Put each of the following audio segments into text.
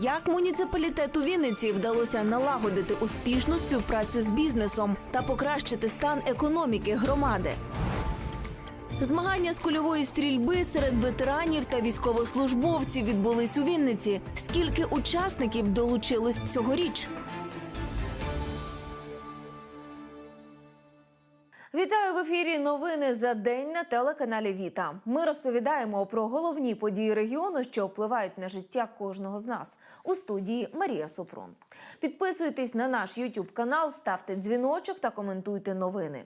Як муніципалітету Вінниці вдалося налагодити успішну співпрацю з бізнесом та покращити стан економіки громади? Змагання з кульової стрільби серед ветеранів та військовослужбовців відбулись у Вінниці. Скільки учасників долучилось цьогоріч? Вітаю в ефірі. Новини за день на телеканалі Віта. Ми розповідаємо про головні події регіону, що впливають на життя кожного з нас. У студії Марія Супрун. Підписуйтесь на наш YouTube канал, ставте дзвіночок та коментуйте новини.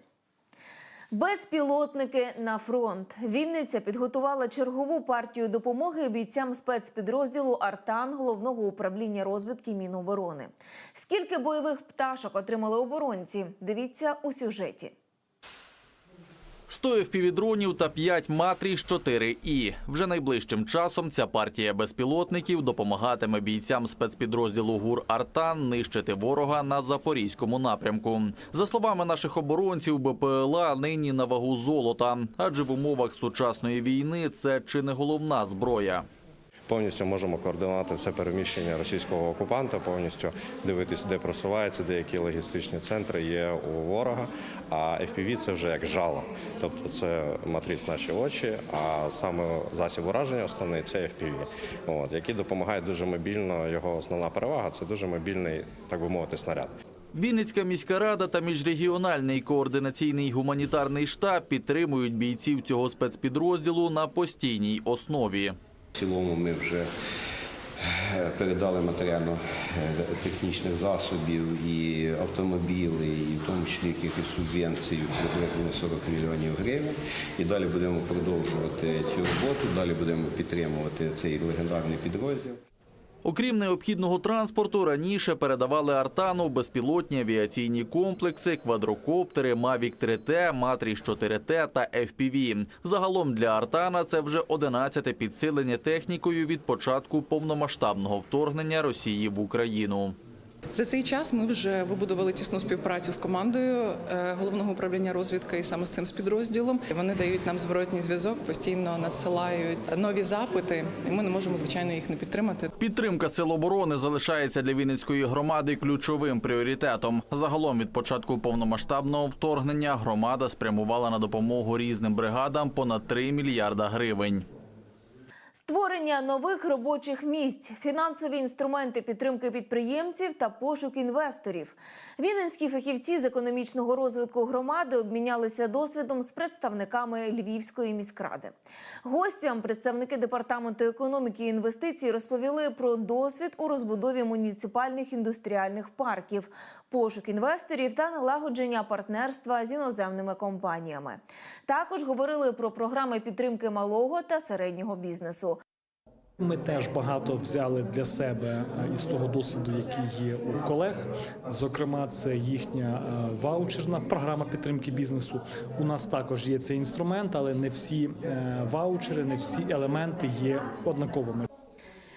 Безпілотники на фронт. Вінниця підготувала чергову партію допомоги бійцям спецпідрозділу Артан головного управління розвідки Міноборони. Скільки бойових пташок отримали оборонці? Дивіться у сюжеті. 100 FPV-дронів та 5 матрій 4 і вже найближчим часом ця партія безпілотників допомагатиме бійцям спецпідрозділу ГУР Артан нищити ворога на запорізькому напрямку. За словами наших оборонців, БПЛА нині на вагу золота, адже в умовах сучасної війни це чи не головна зброя. Повністю можемо координувати все переміщення російського окупанта, повністю дивитися, де просувається, де які логістичні центри є у ворога. А FPV – це вже як жало, тобто це матріс наші очі. А саме засіб ураження основний це FPV, от який допомагає дуже мобільно. Його основна перевага це дуже мобільний, так би мовити, снаряд. Вінницька міська рада та міжрегіональний координаційний гуманітарний штаб підтримують бійців цього спецпідрозділу на постійній основі. В цілому ми вже е, передали матеріально-технічних засобів і автомобіли, і в тому числі якихось субвенцій приблизно 40 мільйонів гривень. І далі будемо продовжувати цю роботу, далі будемо підтримувати цей легендарний підрозділ. Окрім необхідного транспорту, раніше передавали Артану безпілотні авіаційні комплекси, квадрокоптери, Mavic 3T, Матріс 4T та FPV. Загалом для Артана це вже 11-те підсилення технікою від початку повномасштабного вторгнення Росії в Україну. За цей час ми вже вибудували тісну співпрацю з командою е, головного управління розвідки і саме з цим співрозділом. Вони дають нам зворотній зв'язок, постійно надсилають нові запити. і Ми не можемо звичайно їх не підтримати. Підтримка сил оборони залишається для Вінницької громади ключовим пріоритетом. Загалом від початку повномасштабного вторгнення громада спрямувала на допомогу різним бригадам понад 3 мільярда гривень. Створення нових робочих місць, фінансові інструменти підтримки підприємців та пошук інвесторів. Вінницькі фахівці з економічного розвитку громади обмінялися досвідом з представниками Львівської міськради. Гостям представники департаменту економіки і інвестицій розповіли про досвід у розбудові муніципальних індустріальних парків, пошук інвесторів та налагодження партнерства з іноземними компаніями. Також говорили про програми підтримки малого та середнього бізнесу. Ми теж багато взяли для себе е, із того досвіду, який є у колег. Зокрема, це їхня е, ваучерна програма підтримки бізнесу. У нас також є цей інструмент, але не всі е, ваучери, не всі елементи є однаковими.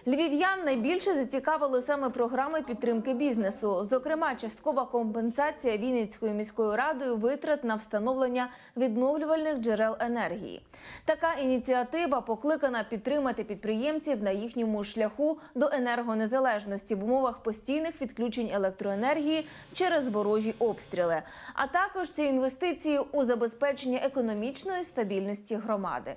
Львів'ян найбільше зацікавили саме програми підтримки бізнесу. Зокрема, часткова компенсація Вінницькою міською радою витрат на встановлення відновлювальних джерел енергії. Така ініціатива покликана підтримати підприємців на їхньому шляху до енергонезалежності в умовах постійних відключень електроенергії через ворожі обстріли, а також ці інвестиції у забезпечення економічної стабільності громади.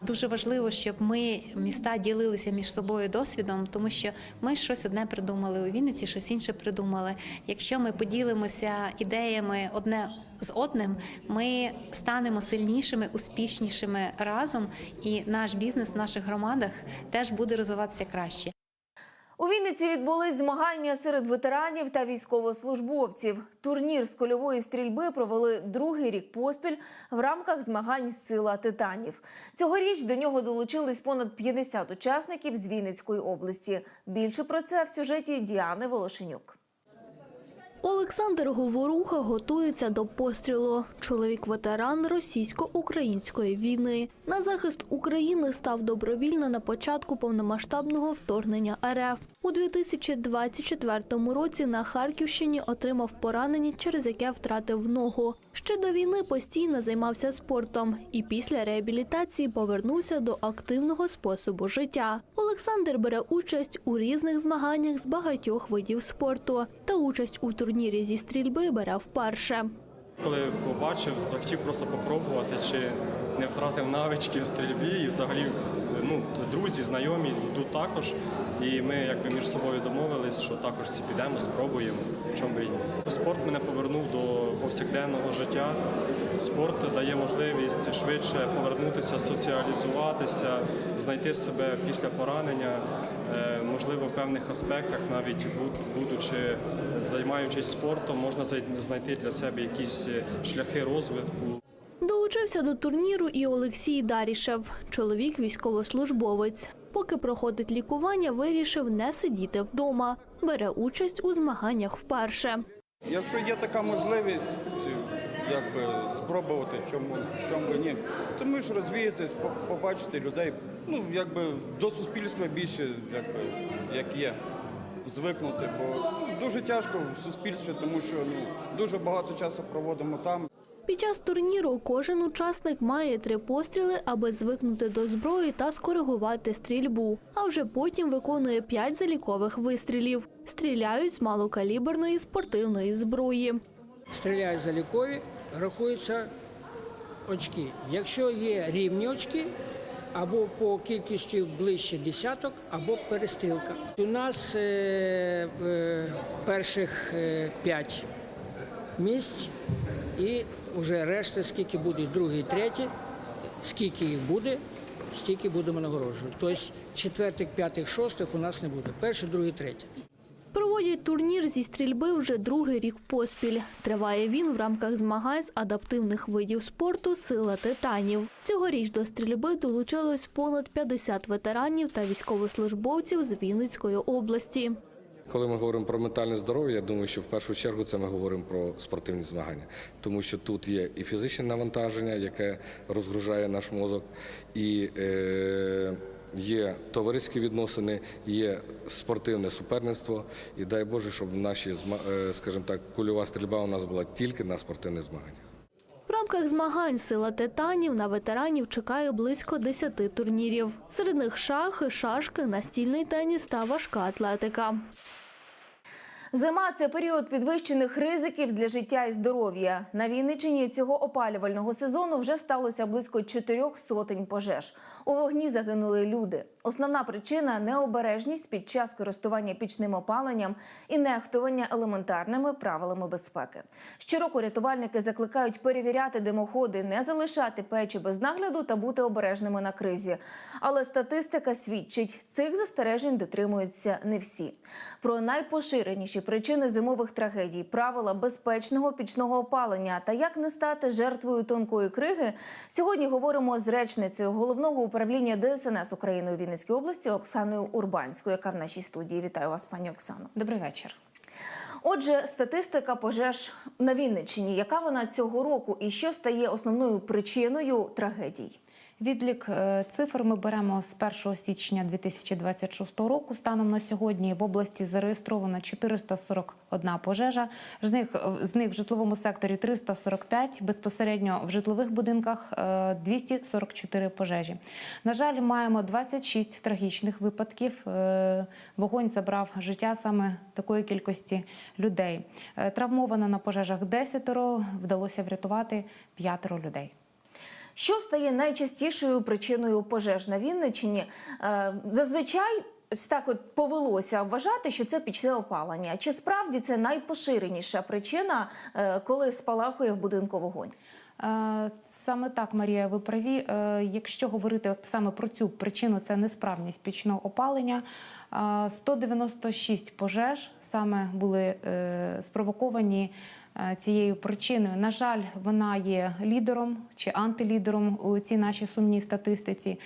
Дуже важливо, щоб ми міста ділилися між собою досвідом, тому що ми щось одне придумали у Вінниці, щось інше придумали. Якщо ми поділимося ідеями одне з одним, ми станемо сильнішими, успішнішими разом, і наш бізнес в наших громадах теж буде розвиватися краще. У Вінниці відбулись змагання серед ветеранів та військовослужбовців. Турнір з кольової стрільби провели другий рік поспіль в рамках змагань Сила титанів. Цьогоріч до нього долучились понад 50 учасників з Вінницької області. Більше про це в сюжеті Діани Волошенюк. Олександр Говоруха готується до пострілу. Чоловік ветеран російсько-української війни. На захист України став добровільно на початку повномасштабного вторгнення РФ. У 2024 році на Харківщині отримав поранення, через яке втратив ногу. Ще до війни постійно займався спортом і після реабілітації повернувся до активного способу життя. Олександр бере участь у різних змаганнях з багатьох видів спорту та участь у турнірі зі стрільби бере вперше. Коли побачив, захотів просто попробувати, чи не втратив навички в стрільбі, і взагалі ну, друзі, знайомі йдуть також. І ми якби між собою домовились, що також всі підемо, спробуємо, чому би ні. Спорт мене повернув до повсякденного життя. Спорт дає можливість швидше повернутися, соціалізуватися, знайти себе після поранення. Е, Можливо, в певних аспектах, навіть будучи займаючись спортом, можна знайти для себе якісь шляхи розвитку. Долучився до турніру і Олексій Дарішев, чоловік військовослужбовець. Поки проходить лікування, вирішив не сидіти вдома. Бере участь у змаганнях вперше. Якщо є така можливість, якби спробувати, чому, чому ні, то ми ж розвіятись, по- побачити людей, ну якби до суспільства більше, якби як є, звикнути. Бо дуже тяжко в суспільстві, тому що ну дуже багато часу проводимо там. Під час турніру кожен учасник має три постріли, аби звикнути до зброї та скоригувати стрільбу. А вже потім виконує п'ять залікових вистрілів. Стріляють з малокаліберної спортивної зброї. стріляють залікові, рахуються очки. Якщо є рівні очки, або по кількості ближче десяток, або перестрілка. У нас е, е, перших е, п'ять місць і вже решта, скільки буде другий, третій, скільки їх буде, стільки будемо нагороджувати. Тобто четвертих, п'ятих, шостих у нас не буде. Перший, другий, третій. Проводять турнір зі стрільби вже другий рік поспіль. Триває він в рамках змагань з адаптивних видів спорту Сила титанів. Цьогоріч до стрільби долучилось понад 50 ветеранів та військовослужбовців з Вінницької області. Коли ми говоримо про ментальне здоров'я, я думаю, що в першу чергу це ми говоримо про спортивні змагання, тому що тут є і фізичне навантаження, яке розгружає наш мозок, і е, є товариські відносини, є спортивне суперництво. І дай Боже, щоб наші е, скажімо так, кульова стрільба у нас була тільки на спортивних змаганнях. В рамках змагань Сила титанів на ветеранів чекає близько 10 турнірів. Серед них шахи, шашки, настільний теніс та важка атлетика. Зима це період підвищених ризиків для життя і здоров'я. На Вінниччині цього опалювального сезону вже сталося близько чотирьох сотень пожеж. У вогні загинули люди. Основна причина необережність під час користування пічним опаленням і нехтування елементарними правилами безпеки. Щороку рятувальники закликають перевіряти димоходи, не залишати печі без нагляду та бути обережними на кризі. Але статистика свідчить, цих застережень дотримуються не всі. Про найпоширеніші причини зимових трагедій, правила безпечного пічного опалення та як не стати жертвою тонкої криги. Сьогодні говоримо з речницею головного управління ДСНС України у Вінницькій області Оксаною Урбанською, яка в нашій студії. Вітаю вас, пані Оксано. Добрий вечір. Отже, статистика пожеж на Вінниччині. Яка вона цього року і що стає основною причиною трагедій? Відлік е, цифр ми беремо з 1 січня 2026 року. Станом на сьогодні в області зареєстровано 441 пожежа. З них, з них в житловому секторі 345, безпосередньо в житлових будинках е, 244 пожежі. На жаль, маємо 26 трагічних випадків. Е, Вогонь забрав життя саме такої кількості людей. Е, Травмовано на пожежах 10, вдалося врятувати 5 людей. Що стає найчастішою причиною пожеж на Вінниччині? Е, Зазвичай так от повелося вважати, що це пічне опалення. Чи справді це найпоширеніша причина, е, коли спалахує в будинку вогонь? Е, Саме так, Марія, ви праві. Якщо говорити саме про цю причину, це несправність пічного опалення. Е, 196 пожеж саме були спровоковані цією причиною. На жаль, вона є лідером чи антилідером у цій нашій сумній статистиці.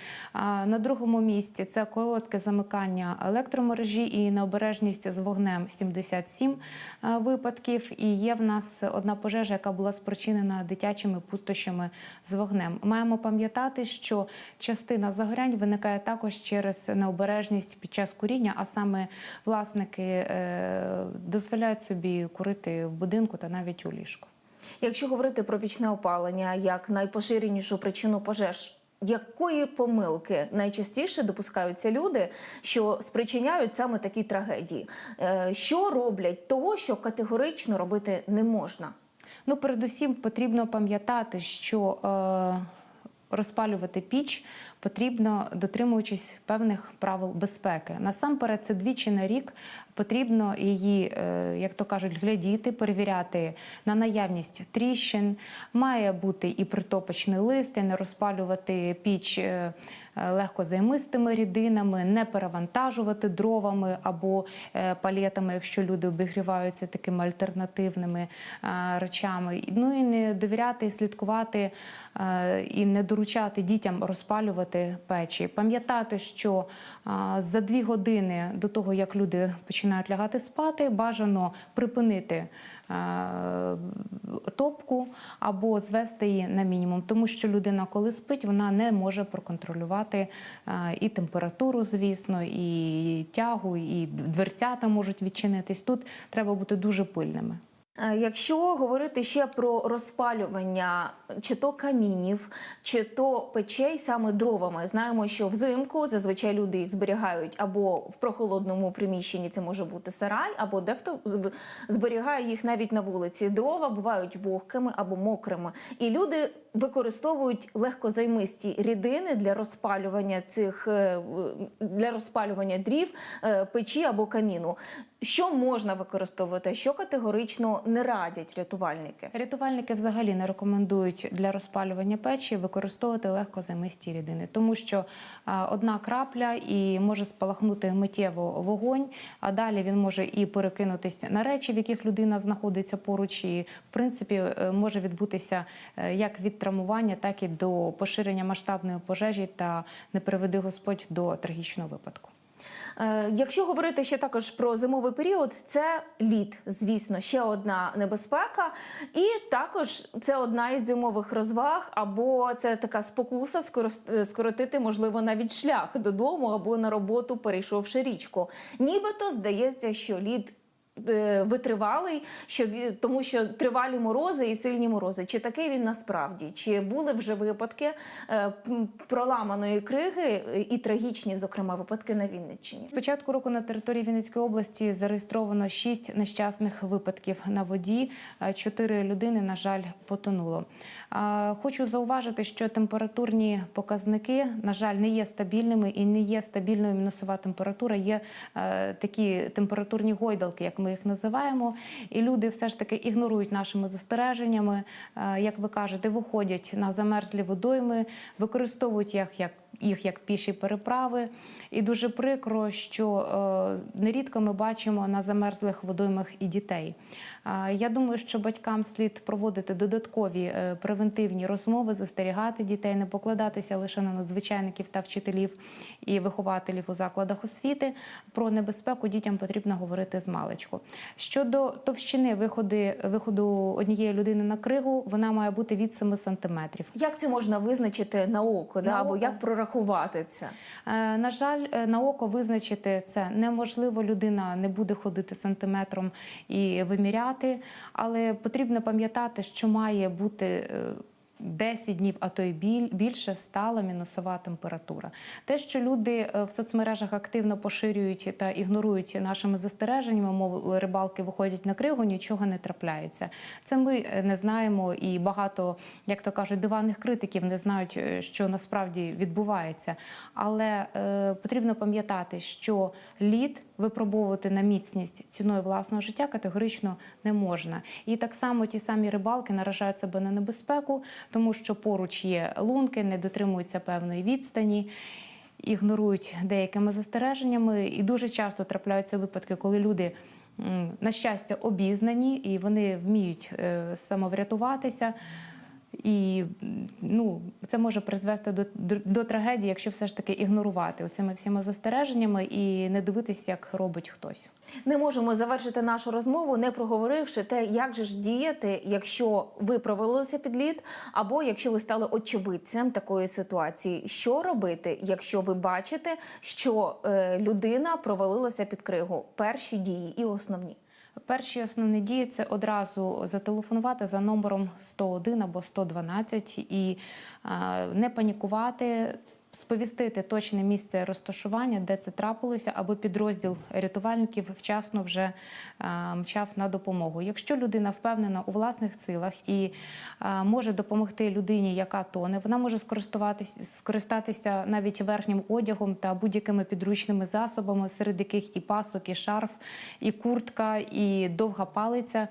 На другому місці це коротке замикання електромережі і необережність з вогнем 77 е, випадків. І є в нас одна пожежа, яка була спричинена дитячими пустощами з вогнем. Маємо пам'ятати, що частина загорянь виникає також через необережність під час куріння. а саме власники е, дозволяють собі курити в будинку та навіть у ліжку. Якщо говорити про пічне опалення як найпоширенішу причину пожеж, якої помилки найчастіше допускаються люди, що спричиняють саме такі трагедії? Е, Що роблять того, що категорично робити не можна? Ну, передусім потрібно пам'ятати, що е, розпалювати піч потрібно дотримуючись певних правил безпеки. Насамперед, це двічі на рік потрібно її, е, як то кажуть, глядіти, перевіряти на наявність тріщин. Має бути і притопочний лист, і не розпалювати піч. е, е, Легкозаймистими рідинами, не перевантажувати дровами або палетами, якщо люди обігріваються такими альтернативними речами. Ну і не довіряти слідкувати і не доручати дітям розпалювати печі. Пам'ятати, що за дві години до того, як люди починають лягати спати, бажано припинити топку або звести її на мінімум, тому що людина, коли спить, вона не може проконтролювати і температуру, звісно, і тягу, і дверцята можуть відчинитись. Тут треба бути дуже пильними. Е, Якщо говорити ще про розпалювання чи то камінів, чи то печей саме дровами, знаємо, що взимку зазвичай люди їх зберігають або в прохолодному приміщенні, це може бути сарай, або дехто зберігає їх навіть на вулиці. Дрова бувають вогкими або мокрими, і люди використовують легкозаймисті рідини для розпалювання цих е, для розпалювання дрів, е, печі або каміну. Що можна використовувати, що категорично не радять рятувальники? Рятувальники взагалі не рекомендують для розпалювання печі використовувати легкозаймисті рідини, тому що одна крапля і може спалахнути миттєво вогонь, а далі він може і перекинутися на речі, в яких людина знаходиться поруч, і в принципі е, може відбутися е, як від травмування, так і до поширення масштабної пожежі та не приведи Господь до трагічного випадку. Е, Якщо говорити ще також про зимовий період, це лід, звісно, ще одна небезпека, і також це одна із зимових розваг, або це така спокуса е, скоротити, можливо, навіть шлях додому або на роботу, перейшовши річку. Нібито здається, що лід. Е, Витривалий, що тому що тривалі морози і сильні морози. Чи такий він насправді? Чи були вже випадки е, проламаної криги і трагічні, зокрема, випадки на Вінниччині? З початку року на території Вінницької області зареєстровано шість нещасних випадків на воді. Е, Чотири людини, на жаль, потонуло. Хочу зауважити, що температурні показники, на жаль, не є стабільними і не є стабільною мінусова температура. Є такі температурні гойдалки, як ми їх називаємо. І люди все ж таки ігнорують нашими застереженнями. Е, Як ви кажете, виходять на замерзлі водойми, використовують їх як їх як піші переправи. І дуже прикро, що е, нерідко ми бачимо на замерзлих водоймах і дітей. Е, я думаю, що батькам слід проводити додаткові е, превентивні розмови, застерігати дітей, не покладатися лише на надзвичайників та вчителів і вихователів у закладах освіти. Про небезпеку дітям потрібно говорити з маличку. Щодо товщини виходи, виходу однієї людини на кригу, вона має бути від 7 сантиметрів. Як це можна визначити на око, да? На або як прорахувати це? Е, На жаль, е, на око визначити це неможливо. Людина не буде ходити сантиметром і виміряти, але потрібно пам'ятати, що має бути. Е, 10 днів, а то й більше стала мінусова температура. Те, що люди е, в соцмережах активно поширюють та ігнорують нашими застереженнями, мов рибалки виходять на кригу, нічого не трапляється. Це ми е, не знаємо, і багато, як то кажуть, диванних критиків не знають, е, що насправді відбувається. Але е, потрібно пам'ятати, що лід випробовувати на міцність ціною власного життя категорично не можна. І так само ті самі рибалки наражають себе на небезпеку, тому що поруч є лунки, не дотримуються певної відстані. Ігнорують деякими застереженнями, і дуже часто трапляються випадки, коли люди, на щастя, обізнані і вони вміють е, самоврятуватися. І ну, це може призвести до, до, трагедії, якщо все ж таки ігнорувати цими всіма застереженнями і не дивитися, як робить хтось. Не можемо завершити нашу розмову, не проговоривши те, як же ж діяти, якщо ви провалилися під лід, або якщо ви стали очевидцем такої ситуації. Що робити, якщо ви бачите, що е, людина провалилася під кригу? Перші дії і основні. Перші основні дії це одразу зателефонувати за номером 101 або 112 і не панікувати. Сповістити точне місце розташування, де це трапилося, аби підрозділ рятувальників вчасно вже е, мчав на допомогу. Якщо людина впевнена у власних силах і е, може допомогти людині, яка тоне, вона може скористуватись, скористатися навіть верхнім одягом та будь-якими підручними засобами, серед яких і пасок, і шарф, і куртка, і довга палиця.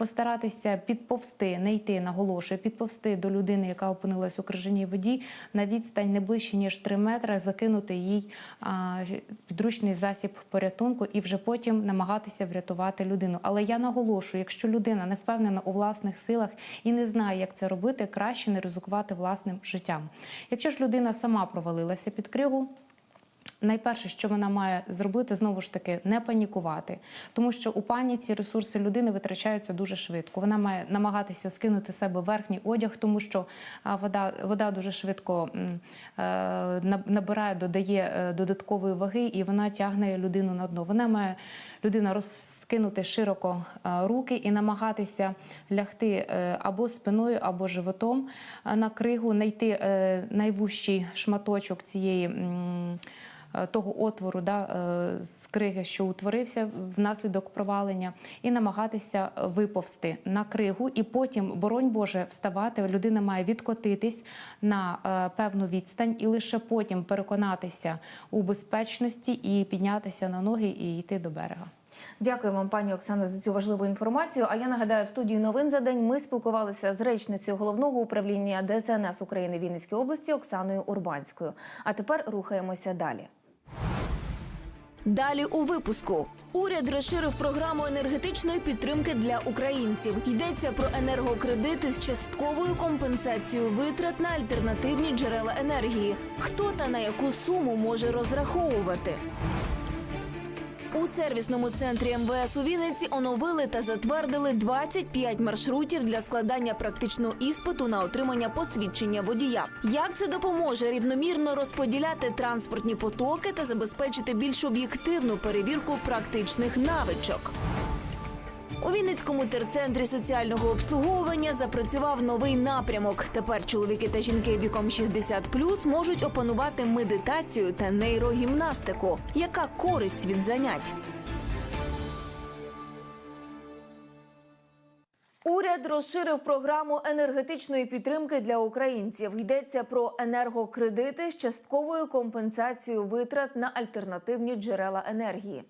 Постаратися підповсти, не йти, наголошую, підповсти до людини, яка опинилась у крижаній воді, на відстань не ближче ніж 3 метри, закинути їй підручний засіб порятунку і вже потім намагатися врятувати людину. Але я наголошую, якщо людина не впевнена у власних силах і не знає, як це робити, краще не ризикувати власним життям. Якщо ж людина сама провалилася під кригу. Найперше, що вона має зробити, знову ж таки, не панікувати, тому що у паніці ресурси людини витрачаються дуже швидко. Вона має намагатися скинути себе верхній одяг, тому що вода, вода дуже швидко е, на- набирає, додає е, додаткової ваги, і вона тягне людину на дно. Вона має людина розкинути широко е, руки і намагатися лягти або спиною, або животом на кригу, знайти найвужчий шматочок цієї. Е, Того отвору да, е, криги, що утворився внаслідок провалення, і намагатися виповзти на кригу, і потім, боронь Боже, вставати. Людина має відкотитись на е, певну відстань, і лише потім переконатися у безпечності і піднятися на ноги і йти до берега. Дякую вам, пані Оксана, за цю важливу інформацію. А я нагадаю, в студії новин за день ми спілкувалися з речницею головного управління ДСНС України Вінницькій області Оксаною Урбанською. А тепер рухаємося далі. Далі у випуску уряд розширив програму енергетичної підтримки для українців. Йдеться про енергокредити з частковою компенсацією витрат на альтернативні джерела енергії. Хто та на яку суму може розраховувати? У сервісному центрі МВС у Вінниці оновили та затвердили 25 маршрутів для складання практичного іспиту на отримання посвідчення водія. Як це допоможе рівномірно розподіляти транспортні потоки та забезпечити більш об'єктивну перевірку практичних навичок? У Вінницькому терцентрі соціального обслуговування запрацював новий напрямок. Тепер чоловіки та жінки віком 60+, можуть опанувати медитацію та нейрогімнастику. Яка користь від занять? Уряд розширив програму енергетичної підтримки для українців. Йдеться про енергокредити з частковою компенсацією витрат на альтернативні джерела енергії.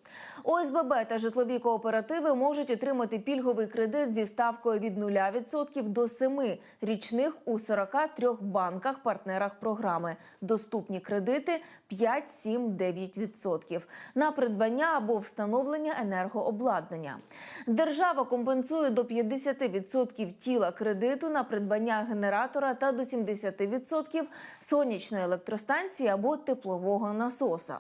ОСББ та житлові кооперативи можуть отримати пільговий кредит зі ставкою від 0% до 7 річних у 43 банках-партнерах програми. Доступні кредити 5, 7, 9% на придбання або встановлення енергообладнання. Держава компенсує до 50% тіла кредиту на придбання генератора та до 70% сонячної електростанції або теплового насоса.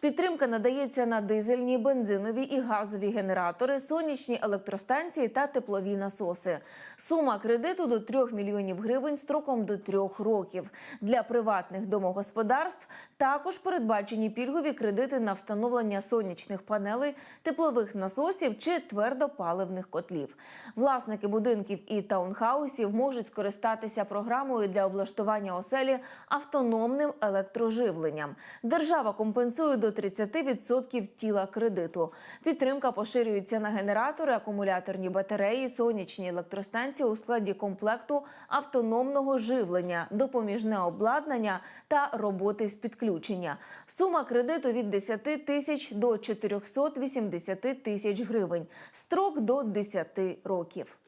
Підтримка надається на дизельні, бензинові і газові генератори, сонячні електростанції та теплові насоси. Сума кредиту до 3 мільйонів гривень строком до 3 років. Для приватних домогосподарств також передбачені пільгові кредити на встановлення сонячних панелей, теплових насосів чи твердопаливних котлів. Власники будинків і таунхаусів можуть скористатися програмою для облаштування оселі автономним електроживленням. Держава компенсує до 30% тіла кредиту. Підтримка поширюється на генератори, акумуляторні батареї, сонячні електростанції у складі комплекту автономного живлення, допоміжне обладнання та роботи з підключення. Сума кредиту від 10 тисяч до 480 тисяч гривень. Строк до 10 років.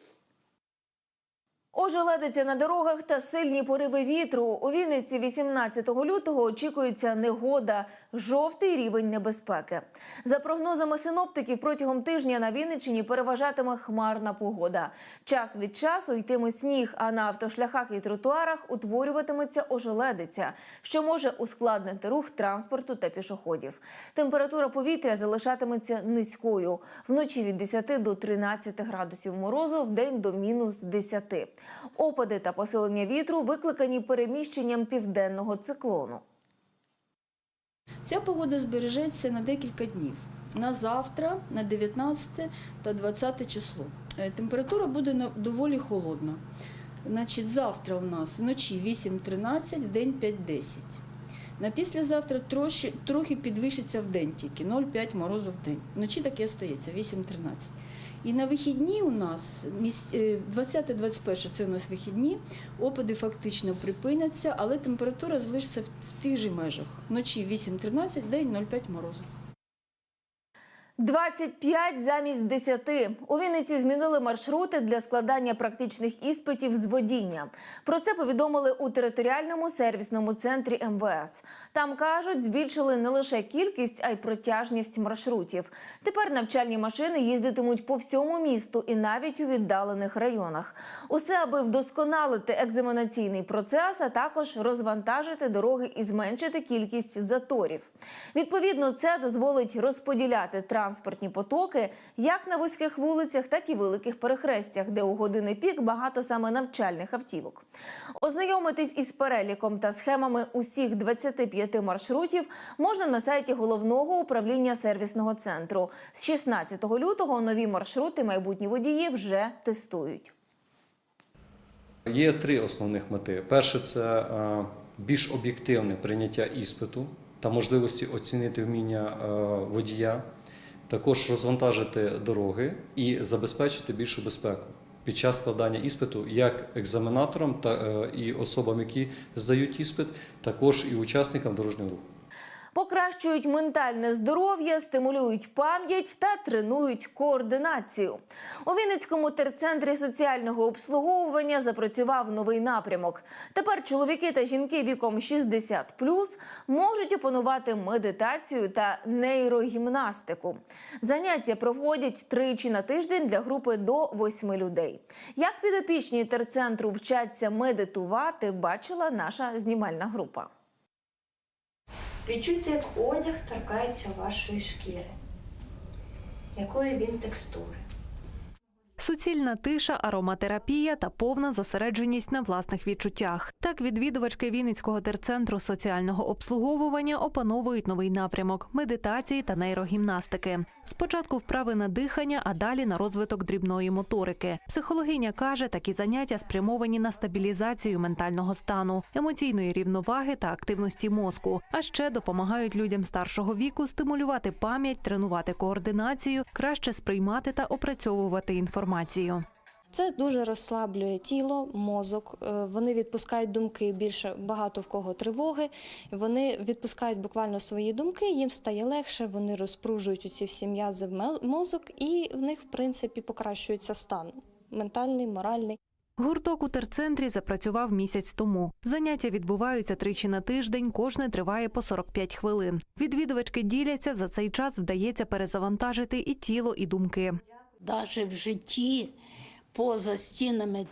Ожеледиться на дорогах та сильні пориви вітру. У Вінниці 18 лютого очікується негода. жовтий рівень небезпеки. За прогнозами синоптиків, протягом тижня на Вінниччині переважатиме хмарна погода. Час від часу йтиме сніг, а на автошляхах і тротуарах утворюватиметься ожеледиця, що може ускладнити рух транспорту та пішоходів. Температура повітря залишатиметься низькою. Вночі від 10 до 13 градусів морозу, в день до мінус 10. Опади та посилення вітру викликані переміщенням південного циклону. Ця погода збережеться на декілька днів. На завтра, на 19 та 20 число. Е, Температура буде доволі холодна. Значить, завтра у нас вночі 8-13, в день 5-10. На післязавтра трохи, підвищиться в день тільки 0,5 морозу в день. Вночі таке остається 8-13. І на вихідні у нас міс- е, 20-21 це у нас вихідні, опади фактично припиняться, але температура залишиться в, тих же межах. Вночі 8-13, в день 0,5 морозу. 25 замість 10. У Вінниці змінили маршрути для складання практичних іспитів з водіння. Про це повідомили у територіальному сервісному центрі МВС. Там кажуть, збільшили не лише кількість, а й протяжність маршрутів. Тепер навчальні машини їздитимуть по всьому місту і навіть у віддалених районах. Усе аби вдосконалити екзаменаційний процес, а також розвантажити дороги і зменшити кількість заторів. Відповідно, це дозволить розподіляти транспортні потоки як на вузьких вулицях, так і великих перехрестях, де у години пік багато саме навчальних автівок. Ознайомитись із переліком та схемами усіх 25 маршрутів можна на сайті головного управління сервісного центру. З 16 лютого нові маршрути майбутні водії вже тестують. Є три основних мети. Перше це е, більш об'єктивне прийняття іспиту та можливості оцінити вміння е, водія, також розвантажити дороги і забезпечити більшу безпеку під час складання іспиту як екзаменаторам та е, і особам, які здають іспит, також і учасникам дорожнього руху. Покращують ментальне здоров'я, стимулюють пам'ять та тренують координацію. У Вінницькому терцентрі соціального обслуговування запрацював новий напрямок. Тепер чоловіки та жінки віком 60 можуть опанувати медитацію та нейрогімнастику. Заняття проводять тричі на тиждень для групи до восьми людей. Як підопічні терцентру вчаться медитувати, бачила наша знімальна група. Відчуйте, як одяг торкається вашої шкіри, якої він текстури. Суцільна тиша, ароматерапія та повна зосередженість на власних відчуттях. Так відвідувачки Вінницького терцентру соціального обслуговування опановують новий напрямок медитації та нейрогімнастики. Спочатку вправи на дихання, а далі на розвиток дрібної моторики. Психологиня каже, такі заняття спрямовані на стабілізацію ментального стану, емоційної рівноваги та активності мозку. А ще допомагають людям старшого віку стимулювати пам'ять, тренувати координацію, краще сприймати та опрацьовувати інформацію. Це дуже розслаблює тіло, мозок. Е, Вони відпускають думки більше багато в кого тривоги. Вони відпускають буквально свої думки, їм стає легше, вони розпружують ці всі м'язи в мозок, і в них, в принципі, покращується стан ментальний, моральний. Гурток у терцентрі запрацював місяць тому. Заняття відбуваються тричі на тиждень, кожне триває по 45 хвилин. Відвідувачки діляться, за цей час вдається перезавантажити і тіло, і думки. Навіть в житті, поза стінами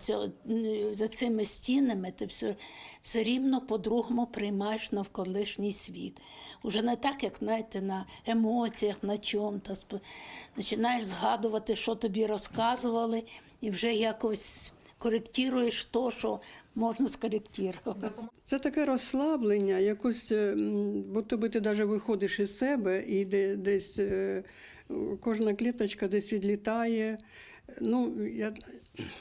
за цими стінами, ти все, все рівно по-другому приймаєш навколишній світ. Уже не так, як знаєте, на емоціях, на чому-то. Починаєш згадувати, що тобі розказували, і вже якось коректуєш то, що можна скоректувати. Це таке розслаблення, якось, е, м, будто би ти навіть виходиш із себе і де, десь е, кожна кліточка десь відлітає. Ну, я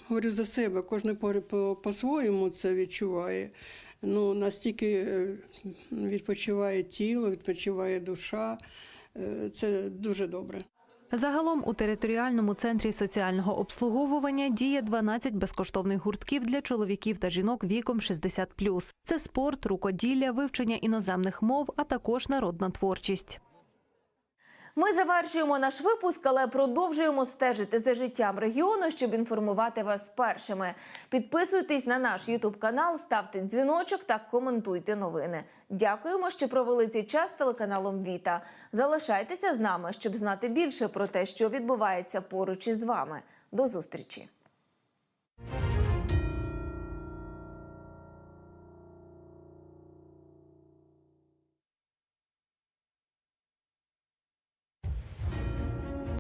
говорю за себе, кожен по- по- по-своєму це відчуває. Ну, настільки е, відпочиває тіло, відпочиває душа. Це дуже добре. Загалом у територіальному центрі соціального обслуговування діє 12 безкоштовних гуртків для чоловіків та жінок віком 60+. Це спорт, рукоділля, вивчення іноземних мов, а також народна творчість. Ми завершуємо наш випуск, але продовжуємо стежити за життям регіону, щоб інформувати вас першими. Підписуйтесь на наш Ютуб канал, ставте дзвіночок та коментуйте новини. Дякуємо, що провели цей час телеканалом Віта. Залишайтеся з нами, щоб знати більше про те, що відбувається поруч із вами. До зустрічі.